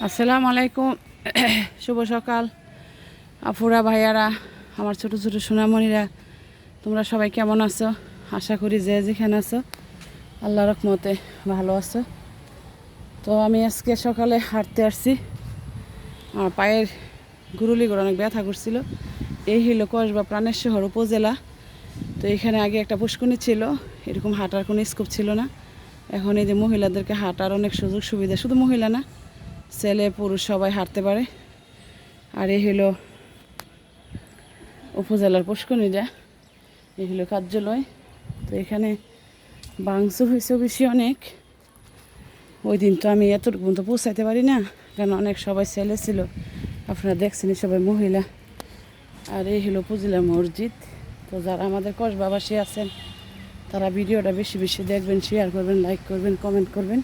আসসালামু আলাইকুম। শুভ সকাল। আফুরা ভাইয়ারা, আমার ছোট ছোট সোনামণিরা, তোমরা সবাই কেমন আছো? আশা করি যে যেখানে আছো আল্লাহ রকমতে ভালো আছো। তো আমি আজকে সকালে হাঁটতে আসছি। আমার পায়ের গুরুলি গুরুলিগুলো অনেক ব্যথা করছিল। এই হলো কসবা প্রাণের শহর উপজেলা। তো এখানে আগে একটা পুষ্কনি ছিল। এরকম হাঁটার কোনো স্কোপ ছিল না। এখন এই যে মহিলাদেরকে হাঁটার অনেক সুযোগ সুবিধা শুধু মহিলা না ছেলে, পুরুষ সবাই হাঁটতে পারে। আর এই হলো উপজেলার পুষ্কনিটা এই হলো কার্যালয়। তো এখানে বাংসুর হয়েছে বেশি অনেক। ওই দিন তো আমি এতটুকু তো পৌঁছাইতে পারি না, কারণ অনেক সবাই ছেলে ছিল। আপনারা দেখছেন সবাই মহিলা। আর এই হলো উপজেলা মসজিদ। তো যারা আমাদের কসবাবাসী আছেন, তারা ভিডিওটা বেশি বেশি দেখবেন শেয়ার করবেন লাইক করবেন কমেন্ট করবেন।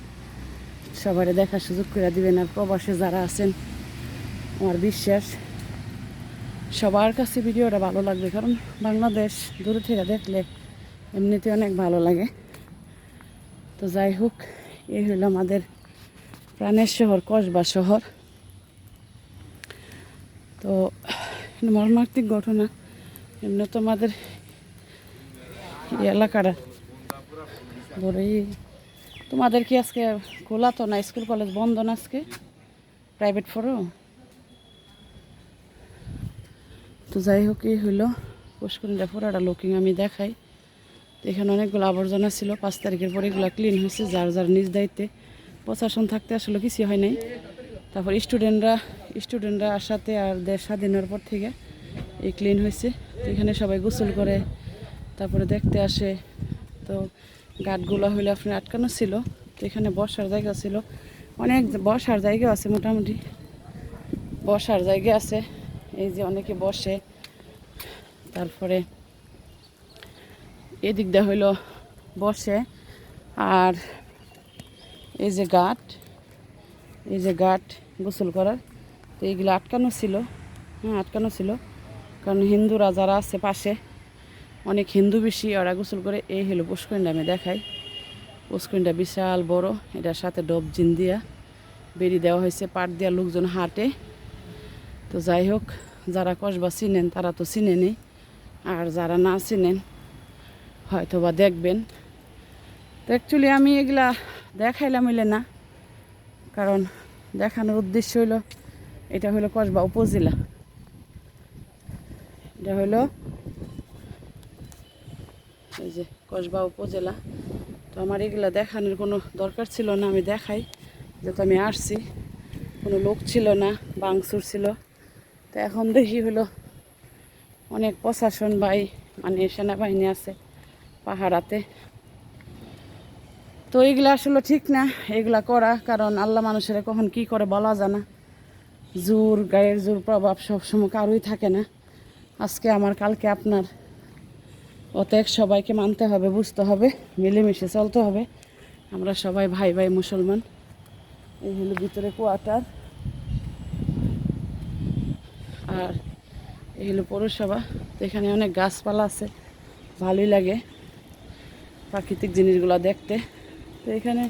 সবাই দেখার সুযোগ করে দিবেন আর প্রবাসে যারা আছেন, আমার বিশ্বাস সবার কাছে ভিডিওটা ভালো লাগবে। কারণ বাংলাদেশ দূরে থেকে দেখলে এমনিতে অনেক ভালো লাগে। তো যাই হোক এই হলো আমাদের প্রাণের শহর, কসবা শহর। তো মর্মান্তিক ঘটনা। এমনি তো আমাদের এলাকাটা বড়ই তোমাদের কি আজকে খোলা তো না? স্কুল, কলেজ বন্ধ না আজকে? প্রাইভেট ফরো তো যাই হোক, এই হইল। পুষ্করিণটা পুরাটা লুকিং আমি দেখাই। এখানে অনেকগুলো আবর্জনা ছিল। পাঁচ তারিখের পরে এগুলো ক্লিন হয়েছে, যার যার নিজ দায়িত্বে। প্রশাসন থাকতে আসলে কিছু হয় নাই। তারপর স্টুডেন্টরা স্টুডেন্টরা আসাতে আর দেশ স্বাধীনের পর থেকে এই ক্লিন হয়েছে। এখানে সবাই গোসল করে, তারপরে দেখতে আসে। তো গাটগুলো হইলে আপনার আটকানো ছিল, তো এখানে বসার জায়গা ছিল। অনেক বসার জায়গা আছে মোটামুটি। বসার জায়গা আছে, এই যে অনেকে বসে। তারপরে এদিক দিয়ে হইল বসে। আর এই যে গাট, এই যে গাট গোসল করার, তো এইগুলো আটকানো ছিল। হ্যাঁ আটকানো ছিল। কারণ হিন্দুরা যারা আছে পাশে অনেক হিন্দু বেশি, ওরা গোসল করে, এই হলো পুষ্করিণটা, আমি দেখাই। পুষ্করিণটা বিশাল বড়, এটার সাথে ডব, জিন দিয়া বেরিয়ে দেওয়া হয়েছে, পাট দিয়া লোকজন হাঁটে। তো যাই হোক, যারা কসবা চিনেন, তারা তো চিনেনি আর যারা না চিনেন হয়তো বা দেখবেন। তো অ্যাকচুয়ালি আমি এগুলা দেখাইলাম হইলে না, কারণ দেখানোর উদ্দেশ্য হইল, এটা হলো কসবা উপজেলা। এটা হলো এই যে কসবা উপজেলা। তো আমার এগুলা দেখানোর কোনো দরকার ছিল না, আমি দেখাই। যেহেতু আমি আসছি, কোনো লোক ছিল না, বাংসুর ছিল। তো এখন দেখি হলো অনেক প্রশাসন বাই মানে সেনাবাহিনী আছে পাহাড়াতে। তো এইগুলা আসলে ঠিক না, এগুলা করা, কারণ আল্লাহ মানুষেরা কখন কি করে বলা জানা জোর, গায়ের জোর প্রভাব সবসময় কারোই থাকে না। আজকে আমার, কালকে আপনার। অতএব সবাইকে মানতে হবে, বুঝতে হবে, মিলেমিশে চলতে হবে। আমরা সবাই ভাই ভাই মুসলমান। এই হলো ভিতরে কোয়ার্টার আর এই হলো পৌরসভা। এখানে অনেক গাছপালা আছে, ভালোই লাগে প্রাকৃতিক জিনিসগুলো দেখতে। তো এখানে